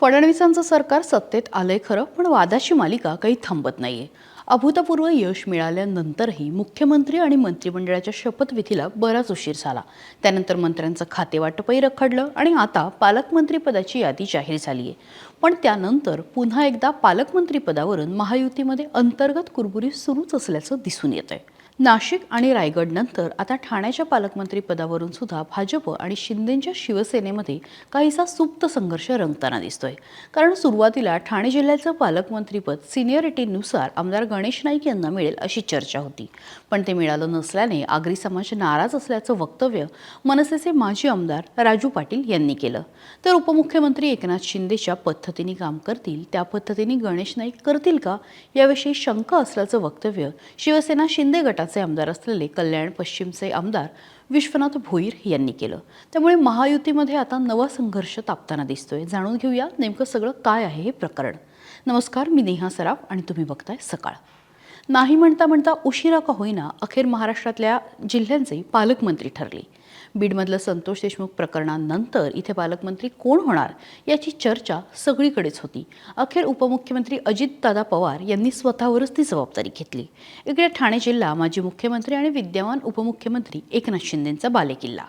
फडणवीसांचं सरकार सत्तेत आलंय खरं पण वादाची मालिका काही थांबत नाहीये. अभूतपूर्व यश मिळाल्यानंतरही मुख्यमंत्री आणि मंत्रिमंडळाच्या शपथविधीला बराच उशीर झाला. त्यानंतर मंत्र्यांचं खातेवाटपही रखडलं आणि आता पालकमंत्रीपदाची यादी जाहीर झाली आहे पण त्यानंतर पुन्हा एकदा पालकमंत्रीपदावरून महायुतीमध्ये अंतर्गत कुरबुरी सुरूच असल्याचं दिसून येत आहे नाशिक आणि रायगडनंतर आता ठाण्याच्या पालकमंत्री पदावरून सुद्धा भाजप आणि शिंदेच्या शिवसेनेमध्ये काहीसा सुप्त संघर्ष रंगताना दिसतोय. कारण सुरुवातीला ठाणे जिल्ह्याचं पालकमंत्रीपद सिनियरिटीनुसार आमदार गणेश नाईक यांना मिळेल अशी चर्चा होती. पण ते मिळालं नसल्याने आगरी समाज नाराज असल्याचं वक्तव्य मनसेचे माजी आमदार राजू पाटील यांनी केलं. तर उपमुख्यमंत्री एकनाथ शिंदेच्या पद्धतीने काम करतील त्या पद्धतीने गणेश नाईक करतील का? याविषयी शंका असल्याचं वक्तव्य शिवसेना शिंदे गटात गटाचे आमदार असलेले कल्याण पश्चिमचे आमदार विश्वनाथ भोईर यांनी केलं. त्यामुळे महायुतीमध्ये आता नवा संघर्ष तापताना दिसतोय. जाणून घेऊया नेमकं सगळं काय आहे हे प्रकरण. नमस्कार मी नेहा सराफ आणि तुम्ही बघताय सकाळ. नाही म्हणता म्हणता उशिरा का होईना अखेर महाराष्ट्रातल्या जिल्ह्यांचे पालकमंत्री ठरले. बीडमधलं संतोष देशमुख प्रकरणानंतर इथे पालकमंत्री कोण होणार याची चर्चा सगळीकडेच होती. अखेर उपमुख्यमंत्री अजितदादा पवार यांनी स्वतःवरच ती जबाबदारी घेतली. इकडे ठाणे जिल्हा माजी मुख्यमंत्री आणि विद्यमान उपमुख्यमंत्री एकनाथ शिंदेंचा बालेकिल्ला.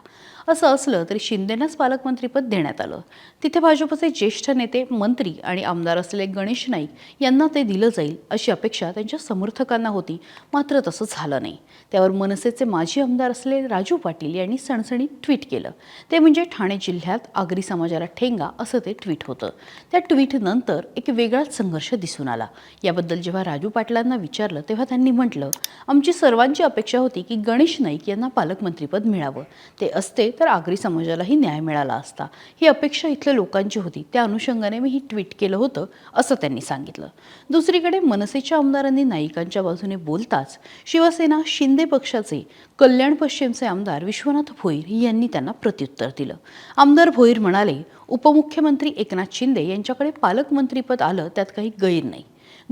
असं असलं तरी शिंदेनाच पालकमंत्रीपद देण्यात आलं. तिथे भाजपचे ज्येष्ठ नेते मंत्री आणि आमदार असलेले गणेश नाईक यांना ते दिलं जाईल अशी अपेक्षा त्यांच्या समर्थकांना होती. मात्र तसं झालं नाही. त्यावर मनसेचे माजी आमदार असलेले राजू पाटील यांनी सणसणीत ट्विट केलं. ते म्हणजे ठाणे जिल्ह्यात आगरी समाजाला ठेंगा असं ते ट्विट होतं. त्या ट्विटनंतर एक वेगळाच संघर्ष दिसून आला. याबद्दल जेव्हा राजू पाटलांना विचारलं तेव्हा त्यांनी म्हटलं आमची सर्वांची अपेक्षा होती की गणेश नाईक यांना पालकमंत्रीपद मिळावं. ते असते तर आगरी समाजालाही न्याय मिळाला असता. ही अपेक्षा इथल्या लोकांची होती. त्या अनुषंगाने मी ही ट्विट केलं होतं असं त्यांनी सांगितलं. दुसरीकडे मनसेच्या आमदारांनी नाईकांच्या बाजूने बोलताच शिवसेना शिंदे पक्षाचे कल्याण पश्चिमचे आमदार विश्वनाथ भोईर यांनी त्यांना प्रत्युत्तर दिलं. आमदार भोईर म्हणाले उपमुख्यमंत्री एकनाथ शिंदे यांच्याकडे पालकमंत्रीपद आलं त्यात काही गैर नाही.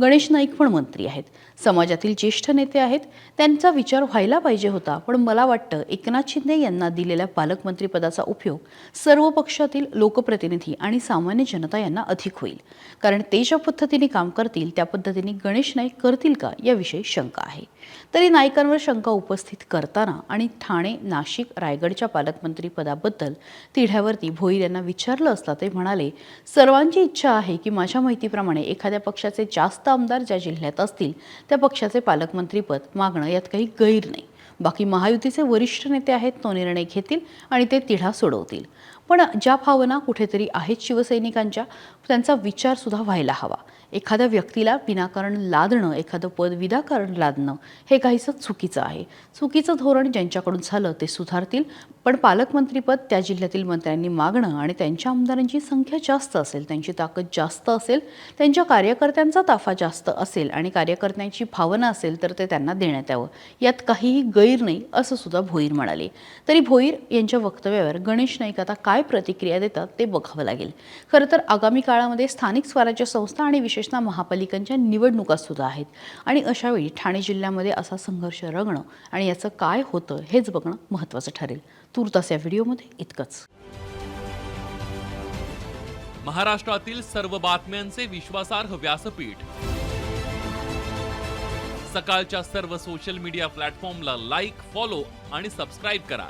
गणेश नाईक पण मंत्री आहेत. समाजातील ज्येष्ठ नेते आहेत. त्यांचा विचार व्हायला पाहिजे होता. पण मला वाटतं एकनाथ शिंदे यांना दिलेल्या पालकमंत्रीपदाचा उपयोग सर्व पक्षातील लोकप्रतिनिधी आणि सामान्य जनता यांना अधिक होईल. कारण ते ज्या पद्धतीने काम करतील त्या पद्धतीने गणेश नाईक करतील का याविषयी शंका आहे. तरी नाईकांवर शंका उपस्थित करताना आणि ठाणे नाशिक रायगडच्या पालकमंत्री पदाबद्दल तिढ्यावरती भोईर यांना विचारलं असता ते म्हणाले सर्वांची इच्छा आहे की माझ्या माहितीप्रमाणे एखाद्या पक्षाचे जास्त आमदार ज्या जिल्ह्यात असतील त्या पक्षाचे पालकमंत्रीपद मागणं यात काही गैर नाही. बाकी महायुतीचे वरिष्ठ नेते आहेत तो निर्णय घेतील आणि ते तिढा सोडवतील. पण ज्या भावना कुठेतरी आहेत शिवसैनिकांच्या त्यांचा विचारसुद्धा व्हायला हवा. एखाद्या व्यक्तीला विनाकारण लादणं एखादं पद विनाकारण लादणं हे काहीसं चुकीचं आहे. चुकीचं धोरण ज्यांच्याकडून झालं ते सुधारतील पण पालकमंत्रीपद त्या जिल्ह्यातील मंत्र्यांनी मागणं आणि त्यांच्या आमदारांची संख्या जास्त असेल त्यांची ताकद जास्त असेल त्यांच्या कार्यकर्त्यांचा ताफा जास्त असेल आणि कार्यकर्त्यांची भावना असेल तर ते त्यांना देण्यात यावं. यात काहीही गैर नाही असं सुद्धा भोईर म्हणाले. तरी भोईर यांच्या वक्तव्यावर गणेश नाईक आता काय प्रतिक्रिया देतात ते बघावं लागेल. खरं तर आगामी काळामध्ये स्थानिक स्वराज्य संस्था आणि विशेषतः महापालिकांच्या निवडणुका सुद्धा आहेत. आणि अशावेळी ठाणे जिल्ह्यामध्ये असा संघर्ष रंगणं आणि याचं काय होतं हेच बघणं महत्त्वाचं ठरेल. तूर्तास या व्हिडिओमध्ये इतकंच. महाराष्ट्रातील सर्व बातम्यांचे विश्वासार्ह व्यासपीठ. सकाळच्या सर्व सोशल मीडिया प्लॅटफॉर्मला लाईक फॉलो आणि सबस्क्राईब करा.